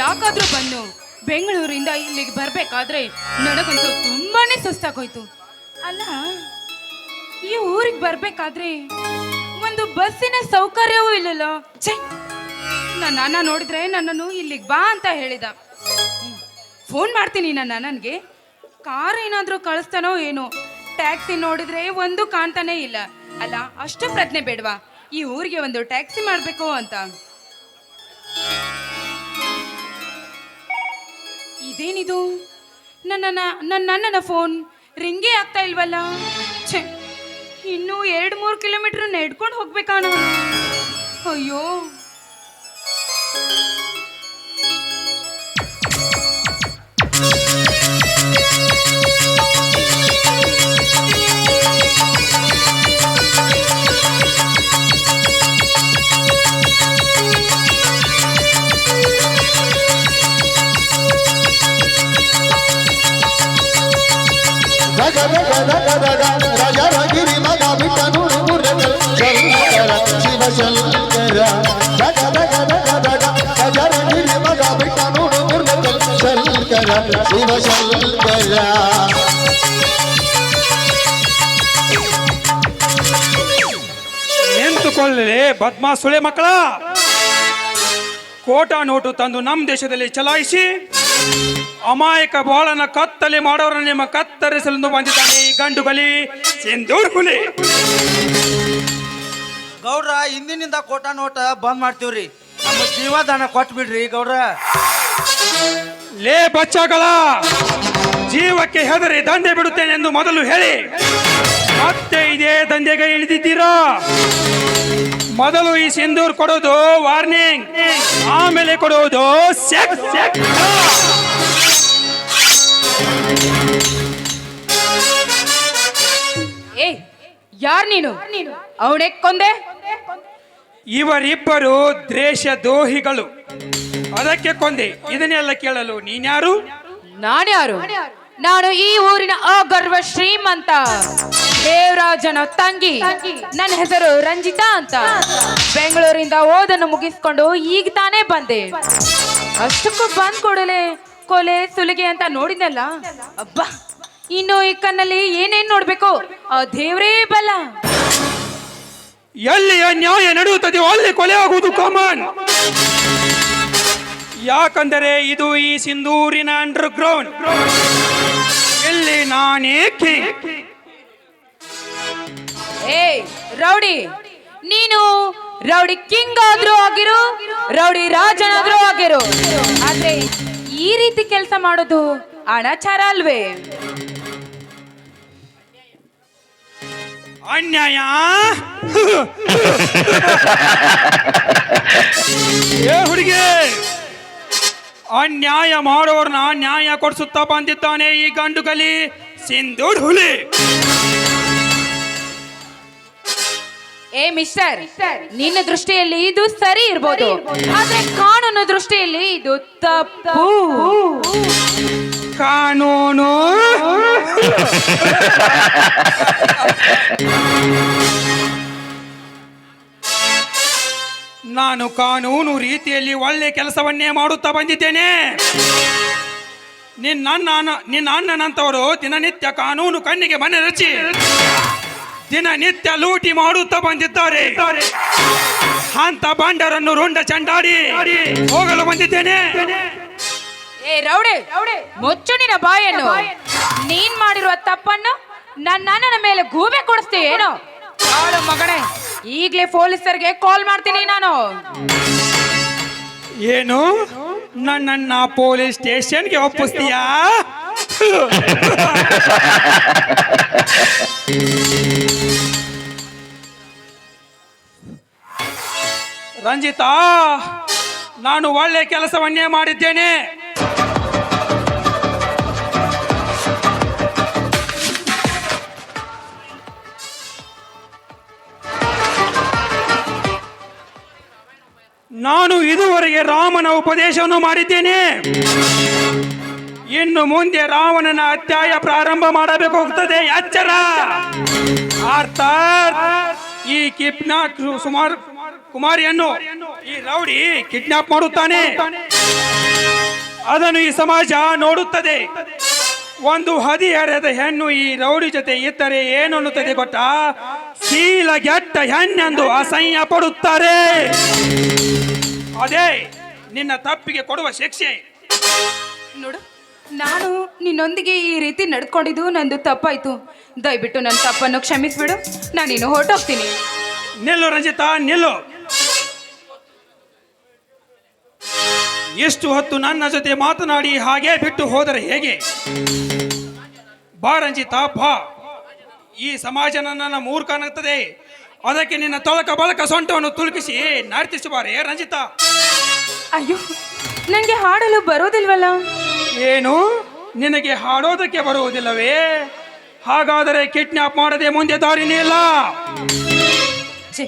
ಯಾಕಾದ್ರೂ ಬಂದು ಬೆಂಗಳೂರಿಂದ ಇಲ್ಲಿಗೆ ಬರ್ಬೇಕಾದ್ರೆ ನನಗಂತೂ ತುಂಬಾನೇ ಸುಸ್ತಾಗೋಯ್ತು. ಅಲ್ಲ, ಈ ಊರಿಗೆ ಬರ್ಬೇಕಾದ್ರೆ ಒಂದು ಬಸ್ಸಿನ ಸೌಕರ್ಯವೂ ಇಲ್ಲಲ್ಲ? ಛೇ ನನ್ನ ಅಣ್ಣ ನೋಡಿದ್ರೆ ನನ್ನನ್ನು ಇಲ್ಲಿಗೆ ಬಾ ಅಂತ ಹೇಳಿದ. ಫೋನ್ ಮಾಡ್ತೀನಿ ನನ್ನ ನನಗೆ ಕಾರ್ ಏನಾದರೂ ಕಳಿಸ್ತಾನೋ ಏನೋ? ಟ್ಯಾಕ್ಸಿ ನೋಡಿದ್ರೆ ಒಂದು ಕಾಣ್ತಾನೇ ಇಲ್ಲ. ಅಲ್ಲ, ಅಷ್ಟು ಪ್ರಜ್ಞೆ ಬೇಡವಾ? ಈ ಊರಿಗೆ ಒಂದು ಟ್ಯಾಕ್ಸಿ ಮಾಡಬೇಕು ಅಂತ. ಇದೇನಿದು? ನನ್ನ ನನ್ನ ಫೋನ್ ರಿಂಗೇ ಆಗ್ತಾ ಇಲ್ವಲ್ಲ? ಛೆ, ಇನ್ನೂ ಎರಡು ಮೂರು ಕಿಲೋಮೀಟರ್ ನಡ್ಕೊಂಡು ಹೋಗ್ಬೇಕಾಣ ಅಯ್ಯೋ. ನಿಂತುಕೊಳ್ಳಲಿ ಬದ್ಮಾ ಸುಳೆ ಮಕ್ಕಳ. ಕೋಟಾ ನೋಟು ತಂದು ನಮ್ಮ ದೇಶದಲ್ಲಿ ಚಲಾಯಿಸಿ, ಅಮಾಯಕ ಬಾಳನ ಕತ್ತಲೆ ಮಾಡೋರನ್ನ ನಿಮ್ಮ ಕತ್ತರಿಸಲೆಂದು ಬಂದಿದ್ದಾನೆ ಈ ಗಂಡು ಬಲಿ. ಸಿಂಧೂರ್ ಹುಲಿ. ಹಿಂದಿನಿಂದ ಕೋಟ ನೋಟ ಬಂದ್ ಮಾಡ್ತೀವ್ರಿ. ನಮ್ಮ ಜೀವದಾನ ಕೊಟ್ಟು ಬಿಡ್ರಿ ಗೌಡ್ರ. ಲೇ ಬಚ್ಚಗಳ, ಜೀವಕ್ಕೆ ಹೆದರಿ ದಂಧೆ ಬಿಡುತ್ತೇನೆ ಎಂದು ಮೊದಲು ಹೇಳಿ. ಮತ್ತೆ ಇದೇ ದಂಧೆಗೆ ಇಳಿದಿದ್ದೀರಾ? ಮೊದಲು ಈ ಸಿಂಧೂರ್ ಕೊಡೋದು ವಾರ್ನಿಂಗ್, ಆಮೇಲೆ ಕೊಡೋದು ಸೆಕ್ ಸೆಕ್ ಯಾರ್ ನೀನು? ಅವನೇ ಕೊಂದೆ? ಇವರಿಬ್ಬರು ದ್ರೇಷ ದೋಹಿಗಳು ಅದಕ್ಕೆ ಕೊಂದೆ. ಇದನ್ನೆಲ್ಲ ಕೇಳಲು. ನೀನ್ಯಾರು? ನಾನ್ಯಾರು? ನಾನು ಈ ಊರಿನ ಅಗರ್ವ ಶ್ರೀಮಂತ. ದೇವರಾಜನ ತಂಗಿ. ನನ್ನ ಹೆಸರು ರಂಜಿತಾ ಅಂತ. ಬೆಂಗಳೂರಿಂದ ಓದನ್ನು ಮುಗಿಸ್ಕೊಂಡು ಈಗ ತಾನೇ ಬಂದೆ. ಅಷ್ಟಕ್ಕೂ ಬಂದ್ ಕೊಡಲೆ ಕೊಲೆ ಸುಲಿಗೆ ಅಂತ ನೋಡಿದ್ನಲ್ಲ? ಅಬ್ಬಾ! ಇನ್ನು ಈ ಕಣ್ಣಲ್ಲಿ ಏನೇನ್ ನೋಡ್ಬೇಕು? ಆ ದೇವ್ರೇ ಬಲ. ಎಲ್ಲಿ ನ್ಯಾಯ ನಡೆಯುತ್ತದೆಯೋ ಅಲ್ಲಿ ಕೊಲೆ ಆಗುವುದು ಕಾಮನ್ ಯಾಕಂದರೆ ಇದು ಈ ಸಿಂಧೂರಿನ ಅಂಡರ್ ಗ್ರೌಂಡ್ ಎಲ್ಲಿ ನಾನೇ king. ಏ ರೌಡಿ ನೀನು ರೌಡಿ ಕಿಂಗ್ ಆದ್ರೂ ಆಗಿರು ರೌಡಿ ರಾಜನಾದ್ರೂ ಆಗಿರು. ಆದ್ರೆ ಈ ರೀತಿ ಕೆಲಸ ಮಾಡೋದು ಅನಾಚಾರ ಅಲ್ವೇ? ಅನ್ಯಾಯ? ಏ ಹುಡುಗಿ, ಅನ್ಯಾಯ ಮಾಡೋರ್ನ ನ್ಯಾಯ ಕೊಡಿಸುತ್ತಾ ಬಂದಿದ್ದಾನೆ ಈ ಗಂಡು ಕಲಿ ಸಿಂಧೂರ್ ಹುಲಿ. ಏ ಮಿಸ್ಟರ್, ನಿನ್ನ ದೃಷ್ಟಿಯಲ್ಲಿ ಇದು ಸರಿ ಇರ್ಬೋದು. ಆದ್ರೆ ಕಾನೂನು ದೃಷ್ಟಿಯಲ್ಲಿ ಇದು ತಪ್ಪು. ಕಾನೂನು ನಾನು ಕಾನೂನು ರೀತಿಯಲ್ಲಿ ಒಳ್ಳೆ ಕೆಲಸವನ್ನೇ ಮಾಡುತ್ತಾ ಬಂದಿದ್ದೇನೆ. ನಿನ್ನ ಅಣ್ಣ ನಿನ್ನ ಅಣ್ಣನಂತವರು ದಿನನಿತ್ಯ ಕಾನೂನು ಕಣ್ಣಿಗೆ ಮನೆ ರಚಿ, ದಿನನಿತ್ಯ ಲೂಟಿ ಮಾಡುತ್ತಾ ಬಂದಿದ್ದಾರೆ. ಅಂತ ಬಾಂಡರನ್ನು ರುಂಡ ಚಂಡಾಡಿ ಹೋಗಲು ಬಂದಿದ್ದೇನೆ. ಏ ರೌಡಿ ಮುಚ್ಚು ನಿನ್ನ ಬಾಯನ್ನು. ನೀನ್ ಮಾಡಿರುವ ತಪ್ಪನ್ನು ನನ್ನ ಅಣ್ಣನ ಮೇಲೆ ಗೂಬೆ ಕೊಡಿಸ್ತೀಯ ಏನು? ಅವಳು ಮಗನೇ ಈಗ್ಲೇ ಪೊಲೀಸರಿಗೆ ಕಾಲ್ ಮಾಡ್ತೀನಿ ನಾನು. ಏನು? ನನ್ನನ್ನ ಪೊಲೀಸ್ ಸ್ಟೇಷನ್ಗೆ ಒಪ್ಪಿಸ್ತೀಯಾ? ರಂಜಿತಾ ನಾನು ಒಳ್ಳೆ ಕೆಲಸವನ್ನೇ ಮಾಡಿದ್ದೇನೆ. ರಾಮನ ಉಪದೇಶವನ್ನು ಮಾಡಿದ್ದೇನೆ. ಇನ್ನು ಮುಂದೆ ರಾವಣನ ಅತ್ಯಾಯ ಪ್ರಾರಂಭ ಮಾಡಬೇಕಾಗುತ್ತದೆ ಎಚ್ಚರ ಅರ್ಥಾತ್ ಈ ಕಿಡ್ನಾಪ್ ಸುಮಾರು ಕುಮಾರಿಯನ್ನು ಈ ರೌಡಿ ಕಿಡ್ನಾಪ್ ಮಾಡುತ್ತಾನೆ. ಅದನ್ನು ಈ ಸಮಾಜ ನೋಡುತ್ತದೆ. ಒಂದು ಹದಿಹರೆದ ಹೆಣ್ಣು ಈ ರೌಡಿ ಜೊತೆ ಇತರೆ ಏನು ಅನ್ನುತ್ತದೆ ಗೊತ್ತಾ? ಶೀಲಗೆಟ್ಟ ಹೆಣ್ಣೆಂದು ಅಸಹ್ಯ ಪಡುತ್ತಾರೆ ಅದೇ ನಿನ್ನ ತಪ್ಪಿಗೆ ಕೊಡುವ ಶಿಕ್ಷೆ. ನೋಡು ನಾನು ನಿನ್ನೊಂದಿಗೆ ಈ ರೀತಿ ನಡ್ಕೊಂಡಿದ್ದು ನಂದು ತಪ್ಪಾಯ್ತು. ದಯವಿಟ್ಟು ನನ್ನ ತಪ್ಪನ್ನು ಕ್ಷಮಿಸ್ಬಿಡು. ನಾನಿನ್ನು ಹೊರಟೋಗ್ತೀನಿ. ನಿಲ್ಲು ರಂಜಿತಾ ನಿಲ್ಲು. ಎಷ್ಟು ಹೊತ್ತು ನನ್ನ ಜೊತೆ ಮಾತನಾಡಿ ಹಾಗೆ ಬಿಟ್ಟು ಹೋದರೆ ಹೇಗೆ? ಬಾ ರಂಜಿತಾ ಬಾ. ಈ ಸಮಾಜ ನನ್ನನ್ನು ಮೂರ್ಖನಾಗ್ತದೆ. ಅದಕ್ಕೆ ನಿನ್ನ ತೊಳಕ ಬಳಕ ಸೊಂಟವನ್ನು ತುಳುಕಿಸಿ ನರ್ತಿಸಬಾರೆ ರಂಜಿತಾ. ಅಯ್ಯೋ ನನಗೆ ಹಾಡಲು ಬರೋದಿಲ್ವಲ್ಲ? ಏನು? ನಿನಗೆ ಹಾಡೋದಕ್ಕೆ ಬರುವುದಿಲ್ಲವೇ ಹಾಗಾದರೆ ಕಿಡ್ನಾಪ್ ಮಾಡದೆ ಮುಂದೆ ದಾರಿನೇ ಇಲ್ಲ ಛೇ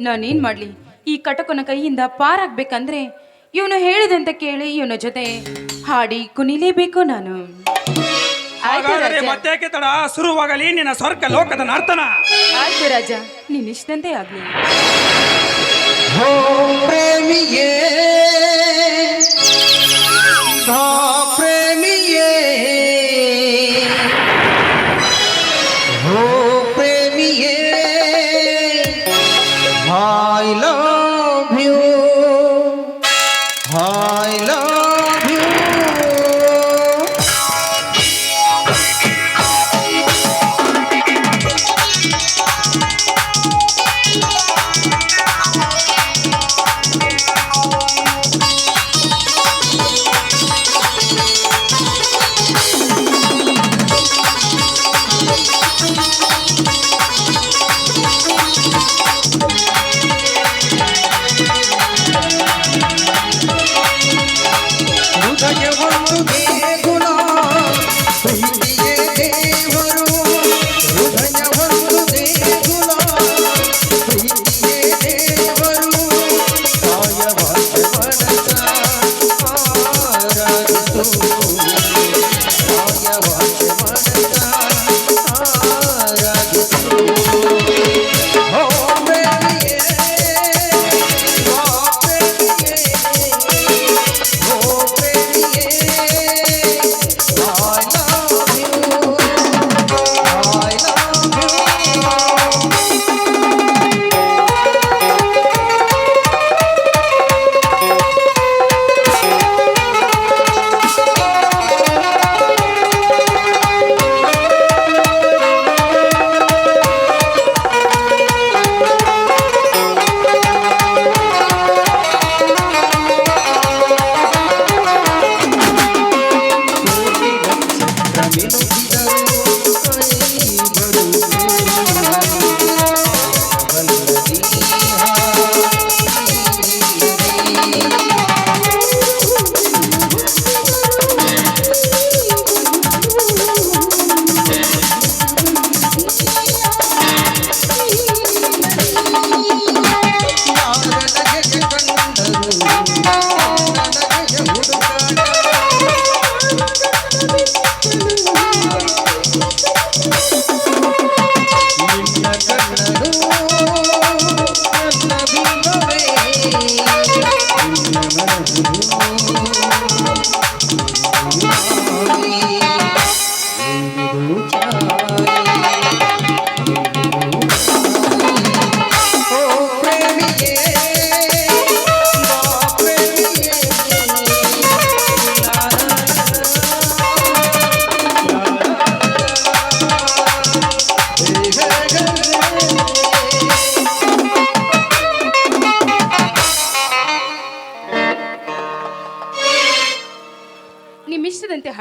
ನಾನೇನ್ ಮಾಡ್ಲಿ? ಈ ಕಟಕನ ಕೈಯಿಂದ ಪಾರಾಗ್ಬೇಕಂದ್ರೆ ಇವನು ಹೇಳಿದಂತೆ ಕೇಳಿ ಇವನ ಜೊತೆ ಹಾಡಿ ಕುಣಿಲೇಬೇಕು ನಾನು. ಆಯ್ತು ಹಾಗಾದರೆ ರಾಜ. ಮತ್ತೆ ತಡ? ಶುರುವಾಗಲಿ ನಿನ್ನ ಸ್ವರ್ಗ ಲೋಕದ ನರ್ತನ. ಆಯ್ತು ರಾಜ ನೀನಿಷ್ಟಂತೆ ಆಗ್ಲಿ. हो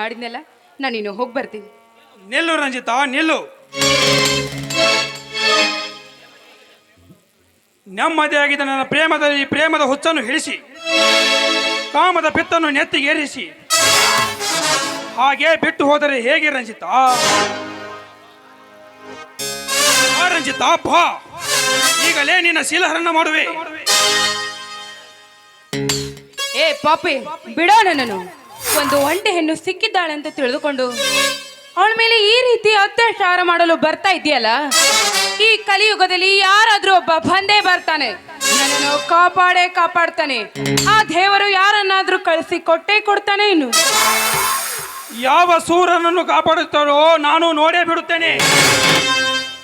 ಇಷ್ಟದಂತೆ ನಾನು ಇನ್ನು ಹೋಗಿ ಬರ್ತೀನಿ. ನಿಲ್ಲು ರಂಜಿತಾ ನಿಲ್ಲು. ನೆಮ್ಮದಿಯಾಗಿದ್ದ ನನ್ನ ಪ್ರೇಮದಲ್ಲಿ ಪ್ರೇಮದ ಹುಚ್ಚನ್ನು ಹಿಡಿಸಿ ಕಾಮದ ಪಿತ್ತನ್ನು ನೆತ್ತಿಗೇರಿಸಿ ಹಾಗೆ ಬಿಟ್ಟು ಹೋದರೆ ಹೇಗೆ ರಂಜಿತಾ? ರಂಜಿತ ರಂಜಿತಾ ಬಾ. ಈಗಲೇ ನಿನ್ನ ಶೀಲಹರಣ ಮಾಡುವೆ. ಏ ಪಾಪಿ ಬಿಡೋ ನನ್ನನ್ನು. ಒಂದು ಒಂಟೆ ಹೆಣ್ಣು ಸಿಕ್ಕಿದ್ದಾಳೆ ಅಂತ ತಿಳಿದುಕೊಂಡು, ಅವಳ ಮೇಲೆ ಈ ರೀತಿ ಅತ್ಯಾಚಾರ ಮಾಡಲು ಬರ್ತಾ ಇದೆಯಲ್ಲ? ಈ ಕಲಿಯುಗದಲ್ಲಿ ಯಾರಾದ್ರೂ ಒಬ್ಬ ಬಂದೇ ಬರ್ತಾನೆ, ನನ್ನನ್ನು ಕಾಪಾಡೇ ಕಾಪಾಡ್ತಾನೆ. ಆ ದೇವರು ಯಾರನ್ನಾದ್ರೂ ಕಳಿಸಿ ಕೊಟ್ಟೇ ಕೊಡ್ತಾನೆ ಇನ್ನು. ಯಾವ ಸೂರನನ್ನು ಕಾಪಾಡುತ್ತಾರೋ ನಾನು ನೋಡೇ ಬಿಡುತ್ತೇನೆ.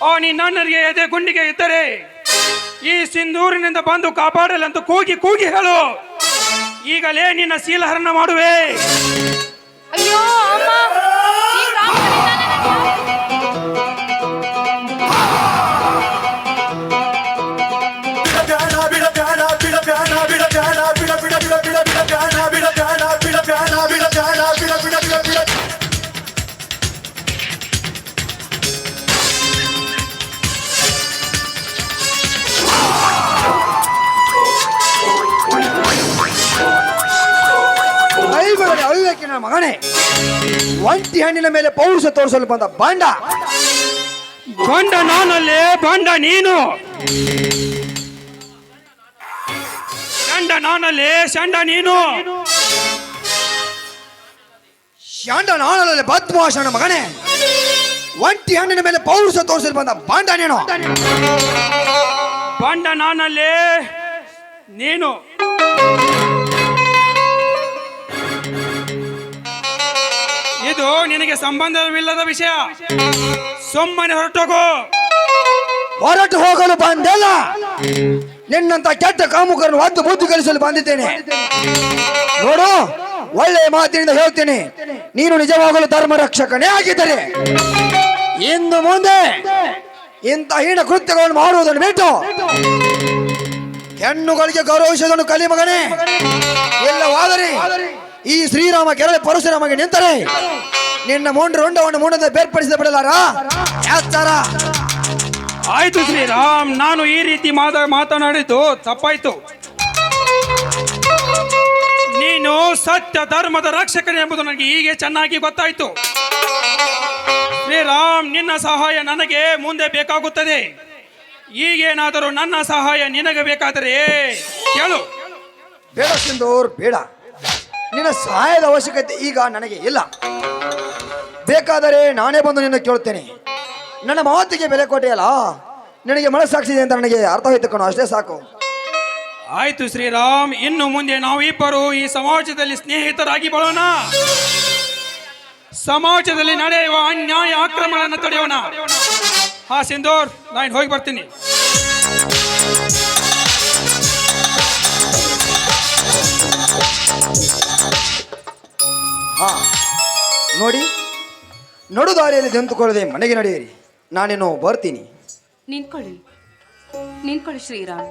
ಆ ನನ್ನರಿಗೆ ಎದೆ ಗುಂಡಿಗೆ ಇದ್ದರೆ ಈ ಸಿಂಧೂರಿನಿಂದ ಬಂದು ಕಾಪಾಡಲಂತ ಕೂಗಿ ಕೂಗಿ ಹೇಳು. ಈಗಲೇ ನಿನ್ನ ಶೀಲಹರಣ ಮಾಡುವೆ. ಅಯ್ಯೋ ಅಮ್ಮ. ಕೈಗೊಳ್ಳಿ ನನ್ನ ಮಗನೇ ಒಂಟಿ ಹಣ್ಣಿನ ಮೇಲೆ ಪೌರುಷ ತೋರಿಸಲು ಬಂದ ಬಾಂಡ. ಬಂಡ ನಾನಲ್ಲೇ ಬಂಡ ನೀನು. ಚಂಡ ನಾನಲ್ಲೇ ಚಂಡ ನೀನು. ಶಾಂಡ ನಾನಲ್ಲಿ ಬದ್ಮಾಷಣ ಮಗನೇ ಒಂಟಿ ಹಣ್ಣಿನ ಮೇಲೆ ಪೌರುಷ ತೋರಿಸಲು ಬಂದ ಬಾಂಡ ನೀನು. ಬಂಡ ನಾನಲ್ಲೇ ನೀನು. ಇದು ನಿನಗೆ ಸಂಬಂಧವಿಲ್ಲದ ವಿಷಯ. ಸುಮ್ಮನೆ ಹೊರಟೋಗು. ಹೊರಟು ಹೋಗಲು ಬಂದಲ್ಲ ನಿನ್ನಂತ ಕೆಟ್ಟ ಕಾಮುಕರನ್ನು ಒದ್ದು ಬುದ್ಧಿ ಕಲಿಸಲು ಬಂದಿದ್ದೇನೆ. ನೋಡು, ಒಳ್ಳೆಯ ಮಾತಿನಿಂದ ಹೇಳ್ತೇನೆ. ನೀನು ನಿಜವಾಗಲು ಧರ್ಮ ರಕ್ಷಕನೇ ಆಗಿದ್ದರೆ ಇನ್ನು ಮುಂದೆ ಇಂಥ ಹೀನ ಕೃತ್ಯಗಳನ್ನು ಮಾಡುವುದನ್ನು ಬಿಟ್ಟು ಹೆಣ್ಣುಗಳಿಗೆ ಗೌರವಿಸುವುದನ್ನು ಕಲಿ ಮಗನೇ. ಇಲ್ಲವಾದರೆ ಈ ಶ್ರೀರಾಮ ಕೆರಳೆ ಪರಶುರಾಮಗೆ ನಿಂತರೆ. ನಿನ್ನ ಮೂಂಡ್ರ ಹೊಂಡವನ್ನು ಮೂಂಡದ ಬೇರ್ಪಡಿಸಿದ ಬಿಡಲಾರ? ಯಾಸ್ತಾರ ಆಯ್ತು ಶ್ರೀರಾಮ್ ನಾನು ಈ ರೀತಿ ಮಾತ ಮಾತನಾಡಿದ್ದು ತಪ್ಪಾಯ್ತು. ನೀನು ಸತ್ಯ ಧರ್ಮದ ರಕ್ಷಕನೇ ಎಂಬುದು ನನಗೆ ಹೀಗೆ ಚೆನ್ನಾಗಿ ಗೊತ್ತಾಯ್ತು. ಶ್ರೀರಾಮ್ ನಿನ್ನ ಸಹಾಯ ನನಗೆ ಮುಂದೆ ಬೇಕಾಗುತ್ತದೆ. ಈಗೇನಾದರೂ ನನ್ನ ಸಹಾಯ ನಿನಗೆ ಬೇಕಾದರೆ ಕೇಳು. ಬೇಡ ಸಿಂಧೂರ್ ಬೇಡ. ನಿನ್ನ ಸಹಾಯದ ಅವಶ್ಯಕತೆ ಈಗ ನನಗೆ ಇಲ್ಲ. ಬೇಕಾದರೆ ನಾನೇ ಬಂದು ನಿನ್ನ ಕೇಳುತ್ತೇನೆ. ನನ್ನ ಮಾತಿಗೆ ಬೆಲೆ ಕೊಟ್ಟೆಯಲ್ಲ, ನಿನಗೆ ಮನಸ್ಸಾಕ್ಷಿದೆ ಅಂತ ನನಗೆ ಅರ್ಥವಾಯ್ತು ಕಣೋ ಅಷ್ಟೇ ಸಾಕು. ಆಯ್ತು ಶ್ರೀರಾಮ್, ಇನ್ನು ಮುಂದೆ ನಾವಿಬ್ಬರು ಈ ಸಮಾಜದಲ್ಲಿ ಸ್ನೇಹಿತರಾಗಿ ಬಳೋಣ. ಸಮಾಜದಲ್ಲಿ ನಡೆಯುವ ಅನ್ಯಾಯ ಆಕ್ರಮಣವನ್ನು ತಡೆಯೋಣ. ಹಾ ಸಿಂಧೂರ್, ನಾನು ಹೋಗಿ ಬರ್ತೀನಿ. ಹಾ. ನೋಡಿ ನಡು ದಾರಿಯಲ್ಲಿ ನಿಂತುಕೊಳ್ಳದೆ ಮನೆಗೆ ನಡೆಯಿರಿ. ನಾನೇನು ಬರ್ತೀನಿ. ನಿಂತ್ಕೊಳ್ಳಿ. ನಿಂತ್ಕೊಳ್ಳಿ ಶ್ರೀರಾಮ್.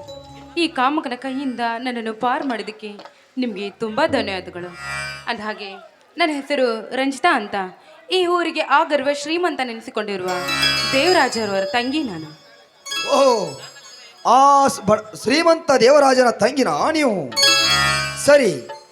ಈ ಕಾಮಕನ ಕೈಯಿಂದ ನನ್ನನ್ನು ಪಾರು ಮಾಡಿದ್ದಕ್ಕೆ ನಿಮಗೆ ತುಂಬ ಧನ್ಯವಾದಗಳು. ಅಂದಹಾಗೆ ನನ್ನ ಹೆಸರು ರಂಜಿತಾ ಅಂತ. ಈ ಊರಿಗೆ ಆ ಗರ್ವ ಶ್ರೀಮಂತ ನೆನೆಸಿಕೊಂಡಿರುವ ದೇವರಾಜರವರ ತಂಗಿ ನಾನು. ಓ ಆ ಶ್ರೀಮಂತ ದೇವರಾಜನ ತಂಗಿನ ನೀವು? ಸರಿ